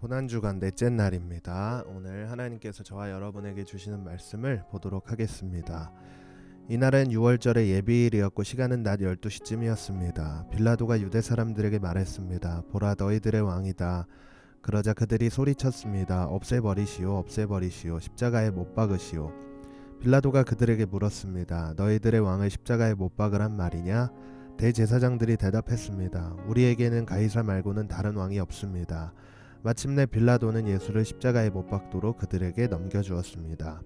고난주간 넷째 날입니다. 오늘 하나님께서 저와 여러분에게 주시는 말씀을 보도록 하겠습니다. 이날은 6월절의 예비일이었고 시간은 낮 12시쯤이었습니다. 빌라도가 유대 사람들에게 말했습니다. 보라 너희들의 왕이다. 그러자 그들이 소리쳤습니다. 없애버리시오 없애버리시오 십자가에 못 박으시오. 빌라도가 그들에게 물었습니다. 너희들의 왕을 십자가에 못 박으란 말이냐? 대제사장들이 대답했습니다. 우리에게는 가이사 말고는 다른 왕이 없습니다. 마침내 빌라도는 예수를 십자가에 못 박도록 그들에게 넘겨주었습니다.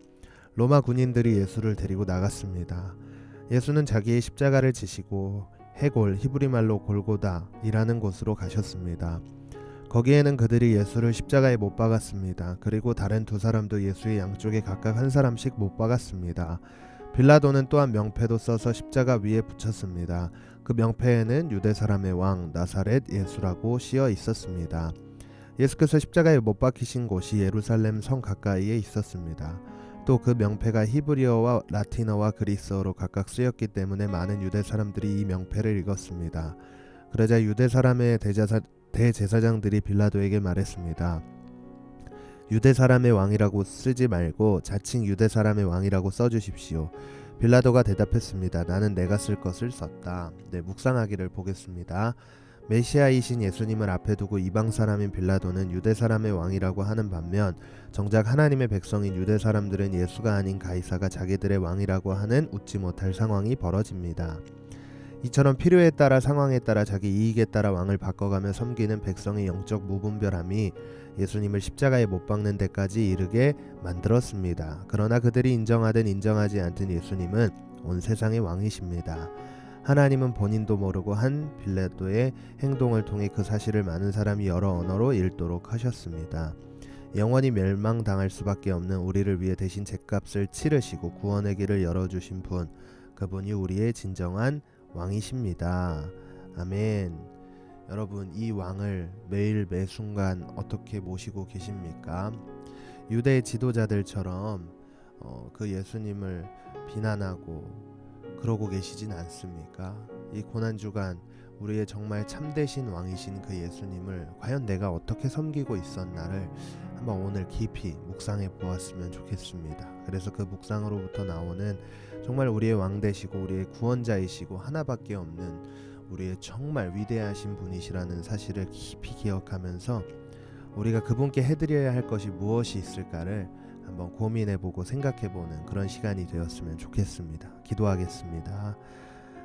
로마 군인들이 예수를 데리고 나갔습니다. 예수는 자기의 십자가를 지시고 해골 히브리 말로 골고다이라는 곳으로 가셨습니다. 거기에는 그들이 예수를 십자가에 못 박았습니다. 그리고 다른 두 사람도 예수의 양쪽에 각각 한 사람씩 못 박았습니다. 빌라도는 또한 명패도 써서 십자가 위에 붙였습니다. 그 명패에는 유대 사람의 왕 나사렛 예수라고 씌어 있었습니다. 예수께서 십자가에 못 박히신 곳이 예루살렘 성 가까이에 있었습니다. 또 그 명패가 히브리어와 라틴어와 그리스어로 각각 쓰였기 때문에 많은 유대 사람들이 이 명패를 읽었습니다. 그러자 유대 사람의 대제사, 대제사장들이 빌라도에게 말했습니다. 유대 사람의 왕이라고 쓰지 말고 자칭 유대 사람의 왕이라고 써주십시오. 빌라도가 대답했습니다. 나는 내가 쓸 것을 썼다. 네, 묵상하기를 보겠습니다. 메시아이신 예수님을 앞에 두고 이방 사람인 빌라도는 유대 사람의 왕이라고 하는 반면 정작 하나님의 백성인 유대 사람들은 예수가 아닌 가이사가 자기들의 왕이라고 하는 웃지 못할 상황이 벌어집니다. 이처럼 필요에 따라 상황에 따라 자기 이익에 따라 왕을 바꿔가며 섬기는 백성의 영적 무분별함이 예수님을 십자가에 못 박는 데까지 이르게 만들었습니다. 그러나 그들이 인정하든 인정하지 않든 예수님은 온 세상의 왕이십니다. 하나님은 본인도 모르고 한 빌라도의 행동을 통해 그 사실을 많은 사람이 여러 언어로 읽도록 하셨습니다. 영원히 멸망당할 수밖에 없는 우리를 위해 대신 죗값을 치르시고 구원의 길을 열어주신 분, 그분이 우리의 진정한 왕이십니다. 아멘. 여러분, 이 왕을 매일 매 순간 어떻게 모시고 계십니까? 유대 지도자들처럼 어, 그 예수님을 비난하고 그러고 계시진 않습니까? 이 고난 주간 우리의 정말 참되신 왕이신 그 예수님을 과연 내가 어떻게 섬기고 있었나를 한번 오늘 깊이 묵상해 보았으면 좋겠습니다. 그래서 그 묵상으로부터 나오는 정말 우리의 왕 되시고 우리의 구원자이시고 하나밖에 없는 우리의 정말 위대하신 분이시라는 사실을 깊이 기억하면서 우리가 그분께 해드려야 할 것이 무엇이 있을까를 한번 고민해보고 생각해보는 그런 시간이 되었으면 좋겠습니다. 기도하겠습니다.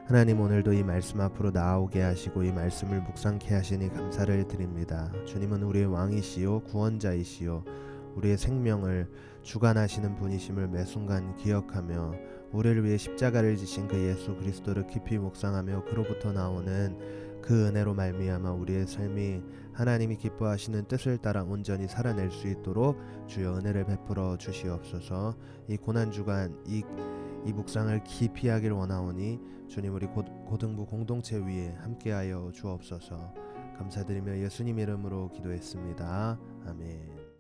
하나님 오늘도 이 말씀 앞으로 나오게 하시고 이 말씀을 묵상케 하시니 감사를 드립니다. 주님은 우리의 왕이시요 구원자이시요 우리의 생명을 주관하시는 분이심을 매 순간 기억하며 우리를 위해 십자가를 지신 그 예수 그리스도를 깊이 묵상하며 그로부터 나오는 그 은혜로 말미암아 우리의 삶이 하나님이 기뻐하시는 뜻을 따라 온전히 살아낼 수 있도록 주여 은혜를 베풀어 주시옵소서. 이 고난 주간 이, 이 묵상을 깊이 하길 원하오니 주님 우리 고, 고등부 공동체 위에 함께하여 주옵소서. 감사드리며 예수님 이름으로 기도했습니다. 아멘.